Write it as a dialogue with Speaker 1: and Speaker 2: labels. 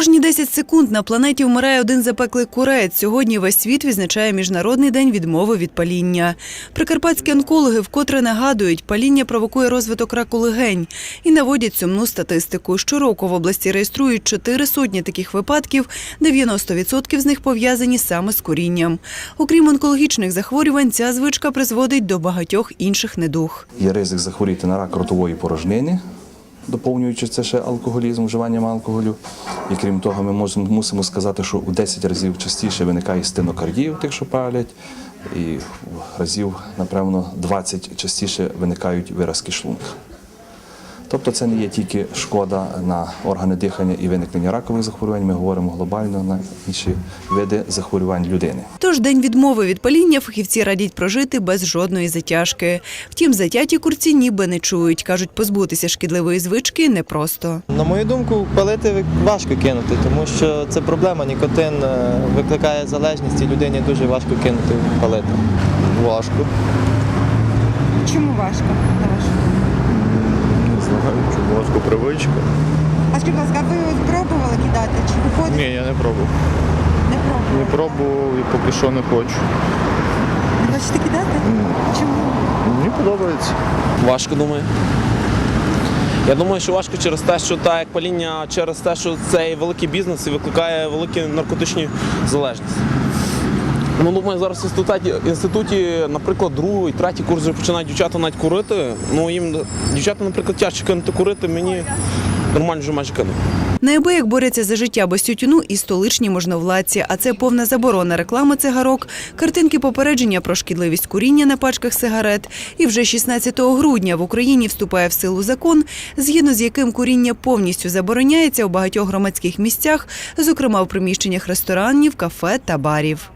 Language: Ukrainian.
Speaker 1: Кожні 10 секунд на планеті вмирає один запеклий курець. Сьогодні весь світ відзначає Міжнародний день відмови від паління. Прикарпатські онкологи вкотре нагадують, паління провокує розвиток раку легень і наводять сумну статистику. Щороку в області реєструють чотири сотні таких випадків, 90% з них пов'язані саме з курінням. Окрім онкологічних захворювань, ця звичка призводить до багатьох інших недуг.
Speaker 2: Є ризик захворіти на рак ротової порожнини, доповнюючи це ще алкоголізм, вживанням алкоголю. І крім того, ми можемо, мусимо сказати, що у 10 разів частіше виникає стенокардія у тих, що палять, і разів, напевно, 20 частіше виникають виразки шлунка. Тобто це не є тільки шкода на органи дихання і виникнення ракових захворювань, ми говоримо глобально на інші види захворювань людини.
Speaker 1: Тож день відмови від паління фахівці радять прожити без жодної затяжки. Втім, затяті курці ніби не чують. кажуть, позбутися шкідливої звички непросто.
Speaker 3: На мою думку, палити важко кинути, тому що це проблема. Нікотин е, викликає залежність і людині дуже важко кинути палити.
Speaker 4: Важко.
Speaker 5: Чому важко? на вашу думку?
Speaker 4: Не знаю, чому важко привичка.
Speaker 5: А скажіть, будь ласка, ви пробували кидати? Чи виходить?
Speaker 4: Ні, я не пробував.
Speaker 5: Не пробували.
Speaker 4: Не пробував і поки що не хочу.
Speaker 5: Не хочете кидати? Чому?
Speaker 4: Мені подобається.
Speaker 6: Важко думаю. Я думаю, що важко через те, що так як паління, через те, що цей великий бізнес і викликає великі наркотичні залежність. Ну, думаю, зараз в інституті, інституті, наприклад, другий, третій курс вже починають дівчата навіть курити. Ну їм дівчата, наприклад, тяжче кинути курити, мені нормально вже майже кинув.
Speaker 1: Неабияк борються за життя без тютюну і столичні можновладці, а це повна заборона реклами цигарок, картинки попередження про шкідливість куріння на пачках сигарет. І вже 16 грудня в Україні вступає в силу закон, згідно з яким куріння повністю забороняється у багатьох громадських місцях, зокрема в приміщеннях ресторанів, кафе та барів.